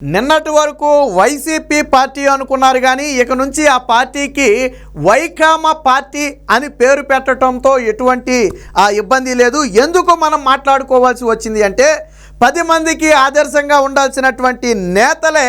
నిన్నటి వరకు YCP party అనుకున్నారు కానీ ఇక నుంచి ఆ పార్టీకి వైకామ పార్టీ అని పేరు పెట్టడంతో ఎటువంటి ఆ, ఇబ్బంది లేదు. ఎందుకు మనం మాట్లాడుకోవాల్సి వచ్చింది అంటే పది మందికి ఆదర్శంగా ఉండాల్సినటువంటి నేతలే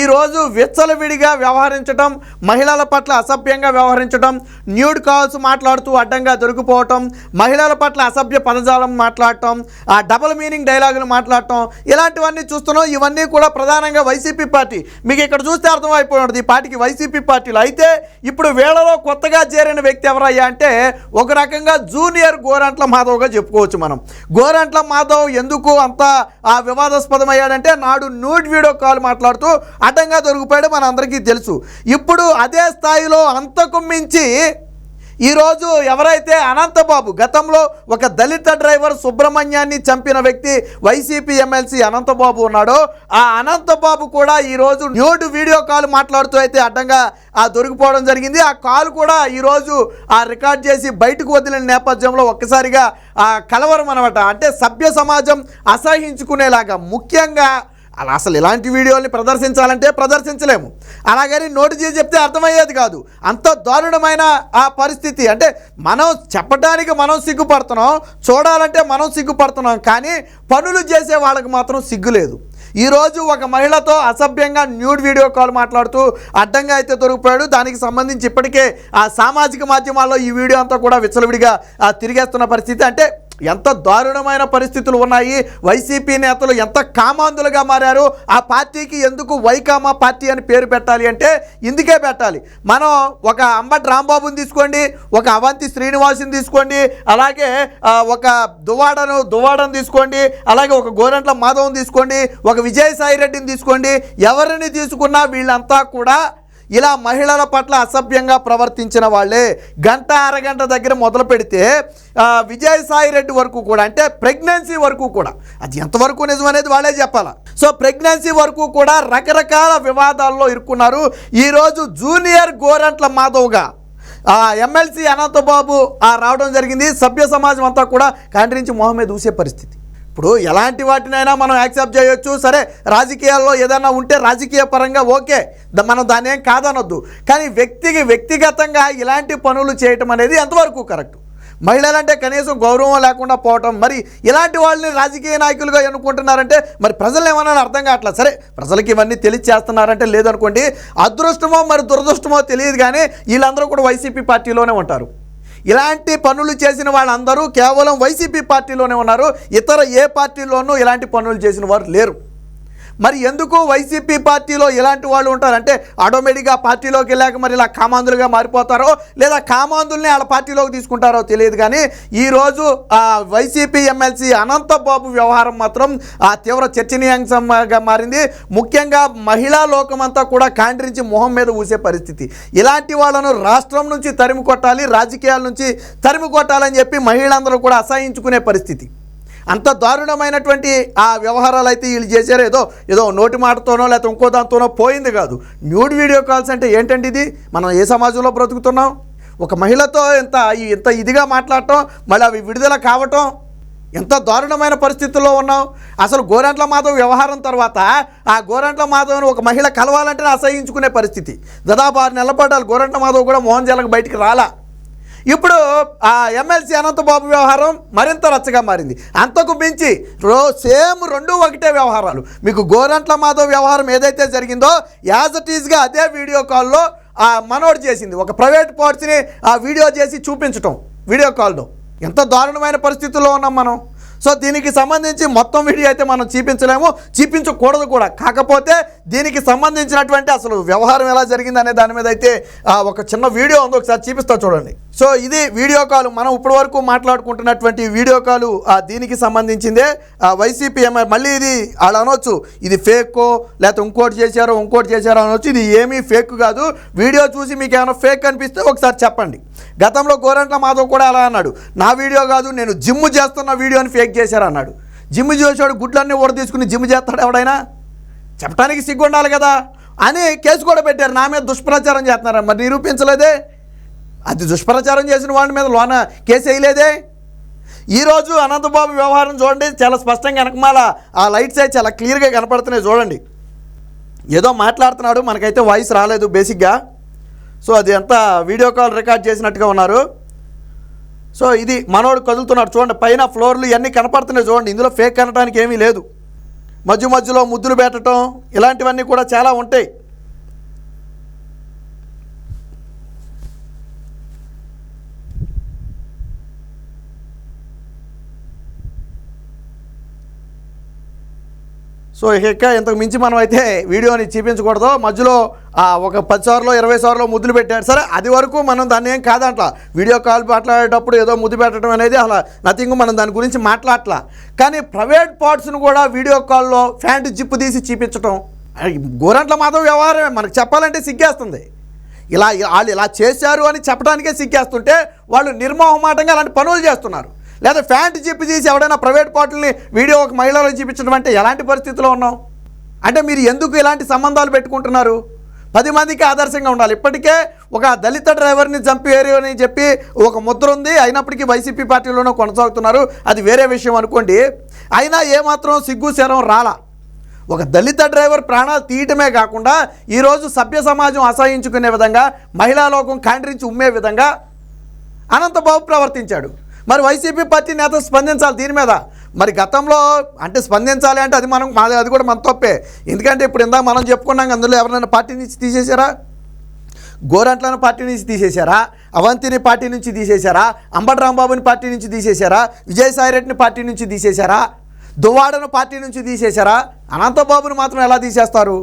ఈరోజు విచ్చలవిడిగా వ్యవహరించడం మహిళల పట్ల అసభ్యంగా వ్యవహరించడం న్యూడ్ కాల్స్ మాట్లాడుతూ అడ్డంగా దొరికిపోవటం మహిళల పట్ల అసభ్య పదజాలం మాట్లాడటం ఆ డబుల్ మీనింగ్ డైలాగులు మాట్లాడటం ఇలాంటివన్నీ చూస్తున్నాం. ఇవన్నీ కూడా ప్రధానంగా వైసీపీ పార్టీ. మీకు ఇక్కడ చూస్తే అర్థమైపోయి ఉంటుంది ఈ పార్టీకి వైసీపీ పార్టీలు అయితే ఇప్పుడు వీళ్ళలో కొత్తగా చేరిన వ్యక్తి ఎవరయ్యా అంటే ఒక రకంగా జూనియర్ గోరంట్ల మాధవ్గా చెప్పుకోవచ్చు మనం. గోరంట్ల మాధవ్ ఎందుకు అంత ఆ వివాదాస్పదమయ్యాడంటే నాడు న్యూడ్ వీడియో కాల్ మాట్లాడుతూ అడ్డంగా దొరికిపోయాడు మన అందరికీ తెలుసు. ఇప్పుడు అదే స్థాయిలో అంతకు మించి ఈరోజు ఎవరైతే అనంతబాబు గతంలో ఒక దళిత డ్రైవర్ సుబ్రహ్మణ్యాన్ని చంపిన వ్యక్తి వైసీపీ ఎమ్మెల్సీ అనంతబాబు ఉన్నాడో ఆ అనంతబాబు కూడా ఈరోజు న్యూడ్ వీడియో కాల్ మాట్లాడుతూ అయితే అడ్డంగా ఆ దొరికిపోవడం జరిగింది. ఆ కాల్ కూడా ఈరోజు ఆ రికార్డ్ చేసి బయటకు వదిలిన నేపథ్యంలో ఒక్కసారిగా ఆ కలవరం అనమాట అంటే సభ్య సమాజం అసహించుకునేలాగా ముఖ్యంగా అలా అసలు ఇలాంటి వీడియోల్ని ప్రదర్శించాలంటే ప్రదర్శించలేము. అలాగని నోటి చేసి చెప్తే అర్థమయ్యేది కాదు. అంత దారుణమైన ఆ పరిస్థితి. అంటే మనం చెప్పడానికి మనం సిగ్గుపడుతున్నాం చూడాలంటే మనం సిగ్గుపడుతున్నాం కానీ పనులు చేసే వాళ్ళకి మాత్రం సిగ్గు లేదు. ఈరోజు ఒక మహిళతో అసభ్యంగా న్యూడ్ వీడియో కాల్ మాట్లాడుతూ అడ్డంగా అయితే దొరికిపోయాడు. దానికి సంబంధించి ఇప్పటికే ఆ సామాజిక మాధ్యమాల్లో ఈ వీడియో అంతా కూడా విచ్చలవిడిగా తిరిగేస్తున్న పరిస్థితి. అంటే ఎంత దారుణమైన పరిస్థితులు ఉన్నాయి. వైసీపీ నేతలు ఎంత కామాంధులుగా మారారు. ఆ పార్టీకి ఎందుకు వైకామా పార్టీ అని పేరు పెట్టాలి అంటే ఇందుకే పెట్టాలి. మనం ఒక అంబటి రాంబాబుని తీసుకోండి ఒక అవంతి శ్రీనివాసుని తీసుకోండి అలాగే ఒక దువాడను దువాడను తీసుకోండి అలాగే ఒక గోరంట్ల మాధవన్ తీసుకోండి ఒక విజయసాయి రెడ్డిని తీసుకోండి ఎవరిని తీసుకున్నా వీళ్ళంతా కూడా ఇలా మహిళల పట్ల అసభ్యంగా ప్రవర్తించిన వాళ్ళే గంట అరగంట దగ్గర మొదలు పెడితే విజయసాయి రెడ్డి వరకు కూడా అంటే ప్రెగ్నెన్సీ వరకు కూడా అది ఎంతవరకు నిజం అనేది వాళ్ళే చెప్పాలి? సో ప్రెగ్నెన్సీ వరకు కూడా రకరకాల వివాదాల్లో ఇరుక్కున్నారు. ఈరోజు జూనియర్ గోరంట్ల మాధవ్గా ఆ ఎమ్మెల్సీ అనంతబాబు ఆ రావడం జరిగింది. సభ్య సమాజం అంతా కూడా కాండ్రించి మొహం మీద పరిస్థితి. ఇప్పుడు ఎలాంటి వాటినైనా మనం యాక్సెప్ట్ చేయొచ్చు. సరే రాజకీయాల్లో ఏదైనా ఉంటే రాజకీయ పరంగా ఓకే. మనం దాన్ని ఏం కాదనొద్దు. కానీ వ్యక్తికి వ్యక్తిగతంగా ఇలాంటి పనులు చేయటం అనేది ఎంతవరకు కరెక్ట్? మహిళలంటే కనీసం గౌరవం లేకుండా పోవటం. మరి ఇలాంటి వాళ్ళని రాజకీయ నాయకులుగా ఎన్నుకుంటున్నారంటే మరి ప్రజలు ఏమన్నా అర్థం కావట్లేదు సరే ప్రజలకి ఇవన్నీ తెలిసి చేస్తున్నారంటే లేదనుకోండి అదృష్టమో మరి దురదృష్టమో తెలియదు కానీ వీళ్ళందరూ కూడా వైసీపీ పార్టీలోనే ఉంటారు. ఇలాంటి పనులు చేసిన వాళ్ళందరూ కేవలం వైసీపీ పార్టీలోనే ఉన్నారు. ఇతర ఏ పార్టీలోనూ ఇలాంటి పనులు చేసిన వారు లేరు. మరి ఎందుకు వైసీపీ పార్టీలో ఇలాంటి వాళ్ళు ఉంటారంటే ఆటోమేటిక్గా పార్టీలోకి వెళ్ళాక మరి ఇలా కామాంధులుగా మారిపోతారో లేదా కామాంధుల్ని వాళ్ళ పార్టీలోకి తీసుకుంటారో తెలియదు కానీ ఈరోజు వైసీపీ ఎమ్మెల్సీ అనంతబాబు వ్యవహారం మాత్రం ఆ తీవ్ర చర్చనీయాంశంగా మారింది. ముఖ్యంగా మహిళా లోకమంతా కూడా కాండ్రించి మొహం మీద ఊసే పరిస్థితి. ఇలాంటి వాళ్ళను రాష్ట్రం నుంచి తరిమి కొట్టాలి రాజకీయాల నుంచి తరిమి కొట్టాలని చెప్పి మహిళలందరూ కూడా అసహించుకునే పరిస్థితి. అంత దారుణమైనటువంటి ఆ వ్యవహారాలు అయితే వీళ్ళు చేశారు. ఏదో ఏదో నోటి మాటతోనో లేకపోతే ఇంకో దాంతోనో పోయింది కాదు. న్యూడ్ వీడియో కాల్స్ అంటే ఏంటండి ఇది? మనం ఏ సమాజంలో బ్రతుకుతున్నాం? ఒక మహిళతో ఇంత ఇంత ఇదిగా మాట్లాడటం మళ్ళీ అవి విడుదల కావటం ఎంత దారుణమైన పరిస్థితుల్లో ఉన్నాం. అసలు గోరంట్ల మాధవ్ వ్యవహారం తర్వాత ఆ గోరంట్ల మాధవ్ని ఒక మహిళ కలవాలంటే అసహించుకునే పరిస్థితి. దాదాపు ఆరు నెలల పాటు గోరంట్ల మాధవ్ కూడా మోహన్ జలకు బయటికి రాలా. ఇప్పుడు ఆ ఎమ్మెల్సీ అనంతబాబు వ్యవహారం మరింత రచ్చగా మారింది. అంతకు మించి రో సేమ్ రెండు ఒకటే వ్యవహారాలు. మీకు గోరంట్ల మాధవ్ వ్యవహారం ఏదైతే జరిగిందో యాజ్ ఇట్ ఈజ్గా అదే వీడియో కాల్లో ఆ మనోడు చేసింది. ఒక ప్రైవేట్ పార్ట్స్ని ఆ వీడియో చేసి చూపించటం వీడియో కాల్లో. ఎంత దారుణమైన పరిస్థితుల్లో ఉన్నాం మనం. సో దీనికి సంబంధించి మొత్తం వీడియో అయితే మనం చూపించలేము. చూపించకూడదు కూడా. కాకపోతే దీనికి సంబంధించినటువంటి అసలు వ్యవహారం ఎలా జరిగింది అనే దాని మీద అయితే ఒక చిన్న వీడియో ఉంది. ఒకసారి చూపిస్తా చూడండి. సో ఇది వీడియో కాల్. మనం ఇప్పటి వరకు మాట్లాడుకుంటున్నటువంటి వీడియో కాల్ దీనికి సంబంధించిందే. ఆ, వైసీపీ ఎంఐ మళ్ళీ ఇది వాళ్ళు అనొచ్చు. ఇది ఫేక్కో లేకపోతే ఇంకోటి చేశారో ఇంకోటి చేశారో అనొచ్చు. ఇది ఏమీ ఫేక్ కాదు. వీడియో చూసి మీకు ఏమైనా ఫేక్ అనిపిస్తే ఒకసారి చెప్పండి. గతంలో గోరంట్ల మాధవ్ కూడా అలా అన్నాడు. నా వీడియో కాదు నేను జిమ్ చేస్తున్న వీడియోని ఫేక్ చేశారన్నాడు. జిమ్ చేసాడు గుడ్లన్నీ ఓడ తీసుకుని జిమ్ చేస్తాడు ఎవడైనా? చెప్పడానికి సిగ్గుండాలి కదా. అని కేసు కూడా పెట్టారు. నా మీద దుష్ప్రచారం చేస్తున్నారు? మరి నిరూపించలేదే? అది దుష్ప్రచారం చేసిన వాడి మీద లోన కేసు వేయలేదే? ఈరోజు అనంతబాబు వ్యవహారం చూడండి చాలా స్పష్టంగా వెనకమాల ఆ లైట్స్ అయితే చాలా క్లియర్గా కనపడుతున్నాయి చూడండి. ఏదో మాట్లాడుతున్నాడు మనకైతే వాయిస్ రాలేదు బేసిక్గా. సో అది అంతా వీడియో కాల్ రికార్డ్ చేసినట్టుగా ఉన్నారు. సో ఇది మనోడు కదులుతున్నాడు చూడండి పైన ఫ్లోర్లు ఇవన్నీ కనపడుతున్నాయి చూడండి ఇందులో ఫేక్ అనడానికి ఏమీ లేదు. మధ్య మధ్యలో ముద్దులు పెట్టడం ఇలాంటివన్నీ కూడా చాలా ఉంటాయి. సో ఇక ఇంతకు మించి మనం అయితే వీడియోని చూపించకూడదు. మధ్యలో ఒక పది సార్లు ఇరవై సార్లు ముద్దులు పెట్టాడు. సరే అది వరకు మనం దాన్ని ఏం కాదంట వీడియో కాల్ మాట్లాడేటప్పుడు ఏదో ముద్దు పెట్టడం అనేది అలా నథింగ్ మనం దాని గురించి మాట్లాడట్లా. కానీ ప్రైవేట్ పార్ట్స్ను కూడా వీడియో కాల్లో ఫ్యాంట్ జిప్పు తీసి చూపించటం గోరంట్ల మాత్రం వ్యవహారమే. మనకు చెప్పాలంటే సిగ్గేస్తుంది. ఇలా వాళ్ళు ఇలా చేశారు అని చెప్పడానికే సిగ్గేస్తుంటే వాళ్ళు నిర్మోహమాటంగా అలాంటి పనులు చేస్తున్నారు. లేదా ఫ్యాంట్ చెప్పి చేసి ఎవడైనా ప్రైవేట్ పార్టీని వీడియో ఒక మహిళలో చూపించడం అంటే ఎలాంటి పరిస్థితిలో ఉన్నాం అంటే మీరు ఎందుకు ఇలాంటి సంబంధాలు పెట్టుకుంటున్నారు? పది మందికి ఆదర్శంగా ఉండాలి. ఇప్పటికే ఒక దళిత డ్రైవర్ని చంపారు అని చెప్పి ఒక ముద్ర ఉంది. అయినప్పటికీ వైసీపీ పార్టీలోనూ కొనసాగుతున్నారు. అది వేరే విషయం అనుకోండి. అయినా ఏమాత్రం సిగ్గు శరం రాలా. ఒక దళిత డ్రైవర్ ప్రాణాలు తీయటమే కాకుండా ఈరోజు సభ్య సమాజం అసహించుకునే విధంగా మహిళా లోకం కాండ్రించి ఉమ్మే విధంగా అనంతబాబు ప్రవర్తించాడు. మరి వైసీపీ పార్టీ నేత స్పందించాలి దీని మీద. మరి గతంలో అంటే స్పందించాలి అంటే అది మనం మాది అది కూడా మన తప్పే. ఎందుకంటే ఇప్పుడు ఇందాక మనం చెప్పుకున్నాం అందులో ఎవరైనా పార్టీ నుంచి తీసేశారా? గోరంట్లను పార్టీ నుంచి తీసేశారా? అవంతిని పార్టీ నుంచి తీసేశారా? అంబటి రాంబాబుని పార్టీ నుంచి తీసేశారా? విజయసాయిరెడ్డిని పార్టీ నుంచి తీసేశారా? దువ్వాడను పార్టీ నుంచి తీసేశారా? అనంతబాబుని మాత్రం ఎలా తీసేస్తారు?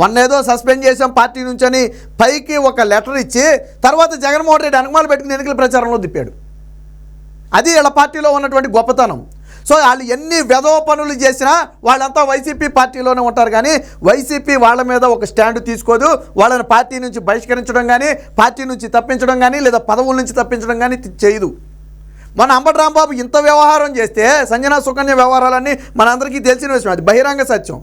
మొన్నేదో సస్పెండ్ చేసాం పార్టీ నుంచి అని పైకి ఒక లెటర్ ఇచ్చి తర్వాత జగన్మోహన్ రెడ్డి అనుమానం పెట్టుకుని ఎన్నికల ప్రచారంలో తిప్పాడు. అది వీళ్ళ పార్టీలో ఉన్నటువంటి గొప్పతనం. సో వాళ్ళు ఎన్ని వెధవ పనులు చేసినా వాళ్ళంతా వైసీపీ పార్టీలోనే ఉంటారు కానీ వైసీపీ వాళ్ళ మీద ఒక స్టాండ్ తీసుకోదు. వాళ్ళని పార్టీ నుంచి బహిష్కరించడం కానీ పార్టీ నుంచి తప్పించడం కానీ లేదా పదవుల నుంచి తప్పించడం కానీ చేయదు. మన అంబటి రాంబాబు ఇంత వ్యవహారం చేస్తే సంజన సుకన్య వ్యవహారాలన్నీ మనందరికీ తెలిసిన విషయం అది బహిరంగ సత్యం.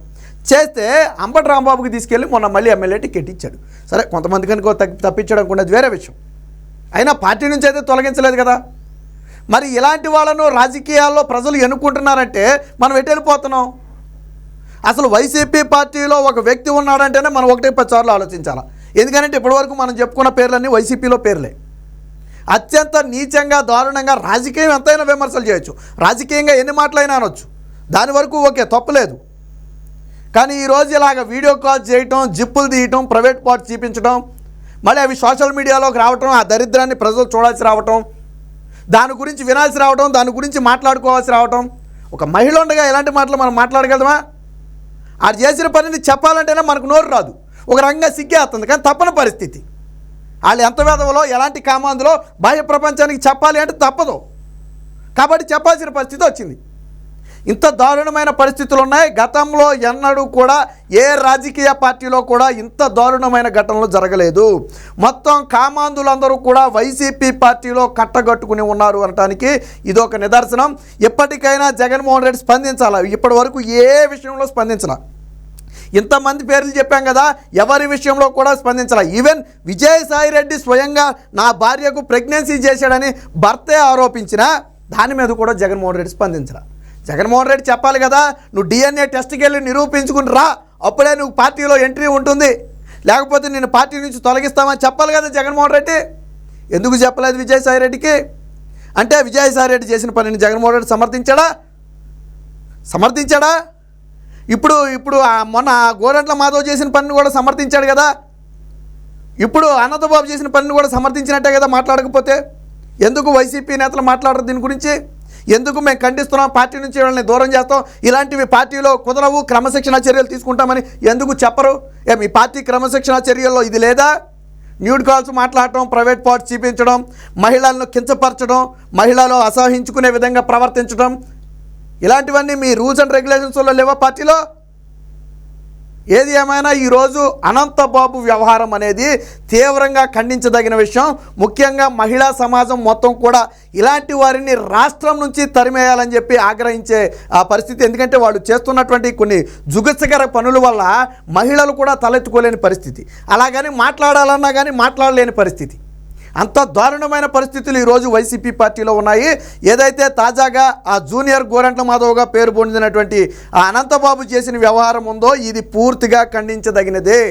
చేస్తే అంబటి రాంబాబుకి తీసుకెళ్ళి మొన్న మళ్ళీ ఎమ్మెల్యే టికెట్ ఇచ్చాడు. సరే కొంతమంది కనుక తప్పి- తప్పించడం కూడా అది వేరే విషయం. అయినా పార్టీ నుంచి అయితే తొలగించలేదు కదా. మరి ఇలాంటి వాళ్ళను రాజకీయాల్లో ప్రజలు ఎన్నుకుంటున్నారంటే మనం ఎటు వెళ్ళిపోతున్నాం? అసలు వైసీపీ పార్టీలో ఒక వ్యక్తి ఉన్నాడంటేనే మనం ఒకటే పది సార్లు ఆలోచించాలి? ఎందుకంటే ఇప్పటివరకు మనం చెప్పుకున్న పేర్లన్నీ వైసీపీలో పేర్లే. అత్యంత నీచంగా దారుణంగా రాజకీయం ఎంతైనా విమర్శలు చేయొచ్చు. రాజకీయంగా ఎన్ని మాటలైనా అనొచ్చు. దాని వరకు ఓకే తప్పులేదు కానీ ఈరోజు ఇలాగ వీడియో కాల్ చేయటం జిప్పులు తీయటం ప్రైవేట్ పార్ట్ చూపించడం మళ్ళీ అవి సోషల్ మీడియాలోకి రావటం ఆ దరిద్రాన్ని ప్రజలు చూడాల్సి రావటం దాని గురించి వినాల్సి రావటం దాని గురించి మాట్లాడుకోవాల్సి రావటం. ఒక మహిళ ఉండగా ఎలాంటి మాటలు మనం మాట్లాడగలమా? అది చేసిన పనిని చెప్పాలంటేనే మనకు నోరు రాదు. ఒక రకంగా సిగ్గేస్తుంది కానీ తప్పని పరిస్థితి. వాళ్ళు ఎంత వేదవలో ఎలాంటి కామాందులో బాహ్య ప్రపంచానికి చెప్పాలి అంటే తప్పదు. కాబట్టి చెప్పాల్సిన పరిస్థితి వచ్చింది. ఇంత దారుణమైన పరిస్థితులు ఉన్నాయి. గతంలో ఎన్నడూ కూడా ఏ రాజకీయ పార్టీలో కూడా ఇంత దారుణమైన ఘటనలు జరగలేదు. మొత్తం కామాంధులందరూ కూడా వైసీపీ పార్టీలో కట్టగట్టుకుని ఉన్నారు అనటానికి ఇది ఒక నిదర్శనం. ఎప్పటికైనా జగన్మోహన్ రెడ్డి స్పందించాలి? ఇప్పటి వరకు ఏ విషయంలో స్పందించాల? ఇంతమంది పేర్లు చెప్పాం కదా ఎవరి విషయంలో కూడా స్పందించాల? ఈవెన్ విజయసాయి రెడ్డి స్వయంగా నా భార్యకు ప్రెగ్నెన్సీ చేశాడని భర్తే ఆరోపించిన దాని మీద కూడా జగన్మోహన్ రెడ్డి స్పందించరా జగన్మోహన్ రెడ్డి చెప్పాలి కదా నువ్వు డిఎన్ఏ టెస్ట్కి వెళ్ళి నిరూపించుకుని రా. అప్పుడే నువ్వు పార్టీలో ఎంట్రీ ఉంటుంది. లేకపోతే నేను పార్టీ నుంచి తొలగిస్తామని చెప్పాలి కదా జగన్మోహన్ రెడ్డి. ఎందుకు చెప్పలేదు విజయసాయి రెడ్డికి? అంటే విజయసాయి రెడ్డి చేసిన పనిని జగన్మోహన్ రెడ్డి సమర్థించాడా? సమర్థించాడా? ఇప్పుడు ఇప్పుడు మొన్న గోరంట్ల మాధవ్ చేసిన పనిని కూడా సమర్థించాడు కదా. ఇప్పుడు అనంతబాబు చేసిన పనిని కూడా సమర్థించినట్టే కదా మాట్లాడకపోతే. ఎందుకు వైసీపీ నేతలు మాట్లాడరు దీని గురించి? ఎందుకు మేము ఖండిస్తున్నాం? పార్టీ నుంచి వాళ్ళని దూరం చేస్తాం? ఇలాంటివి పార్టీలో కుదరవు క్రమశిక్షణ చర్యలు తీసుకుంటామని ఎందుకు చెప్పరు? ఏ మీ పార్టీ క్రమశిక్షణ చర్యల్లో ఇది లేదా? న్యూడ్ కాల్స్ మాట్లాడటం ప్రైవేట్ పార్ట్స్ చూపించడం మహిళలను కించపరచడం మహిళలు అసహించుకునే విధంగా ప్రవర్తించడం ఇలాంటివన్నీ మీ రూల్స్ అండ్ రెగ్యులేషన్స్లో లేవా పార్టీలో? ఏది ఏమైనా ఈరోజు అనంతబాబు వ్యవహారం అనేది తీవ్రంగా ఖండించదగిన విషయం. ముఖ్యంగా మహిళా సమాజం మొత్తం కూడా ఇలాంటి వారిని రాష్ట్రం నుంచి తరిమేయాలని చెప్పి ఆగ్రహించే ఆ పరిస్థితి. ఎందుకంటే వాళ్ళు చేస్తున్నటువంటి కొన్ని జుగుత్సకర పనుల వల్ల మహిళలు కూడా తలెత్తుకోలేని పరిస్థితి. అలాగని మాట్లాడాలన్నా కానీ మాట్లాడలేని పరిస్థితి. అంత దారుణమైన పరిస్థితులు ఈరోజు వైసీపీ పార్టీలో ఉన్నాయి. ఏదైతే తాజాగా ఆ జూనియర్ గోరంట్ల మాధవ్గా పేరు పొందినటువంటి ఆ అనంతబాబు చేసిన వ్యవహారం ఉందో ఇది పూర్తిగా ఖండించదగినదే.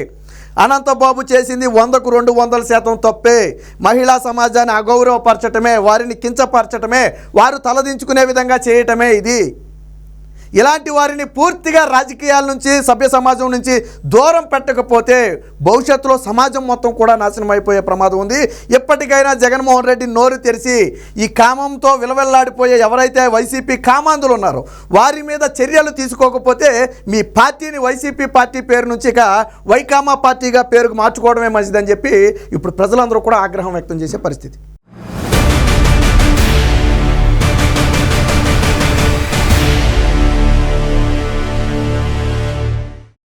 అనంతబాబు చేసింది వందకు రెండు వందల శాతం తప్పే. మహిళా సమాజాన్ని అగౌరవపరచటమే వారిని కించపరచటమే వారు తలదించుకునే విధంగా చేయటమే ఇది. ఇలాంటి వారిని పూర్తిగా రాజకీయాల నుంచి సభ్య సమాజం నుంచి దూరం పెట్టకపోతే భవిష్యత్తులో సమాజం మొత్తం కూడా నాశనం అయిపోయే ప్రమాదం ఉంది. ఎప్పటికైనా జగన్మోహన్ రెడ్డి నోరు తెరిచి ఈ కామంతో విలవెల్లాడిపోయే ఎవరైతే వైసీపీ కామాంధులు ఉన్నారో వారి మీద చర్యలు తీసుకోకపోతే మీ పార్టీని వైసీపీ పార్టీ పేరు నుంచి ఇక వైకామా పార్టీగా పేరుకు మార్చుకోవడమే మంచిదని చెప్పి ఇప్పుడు ప్రజలందరూ కూడా ఆగ్రహం వ్యక్తం చేసే పరిస్థితి.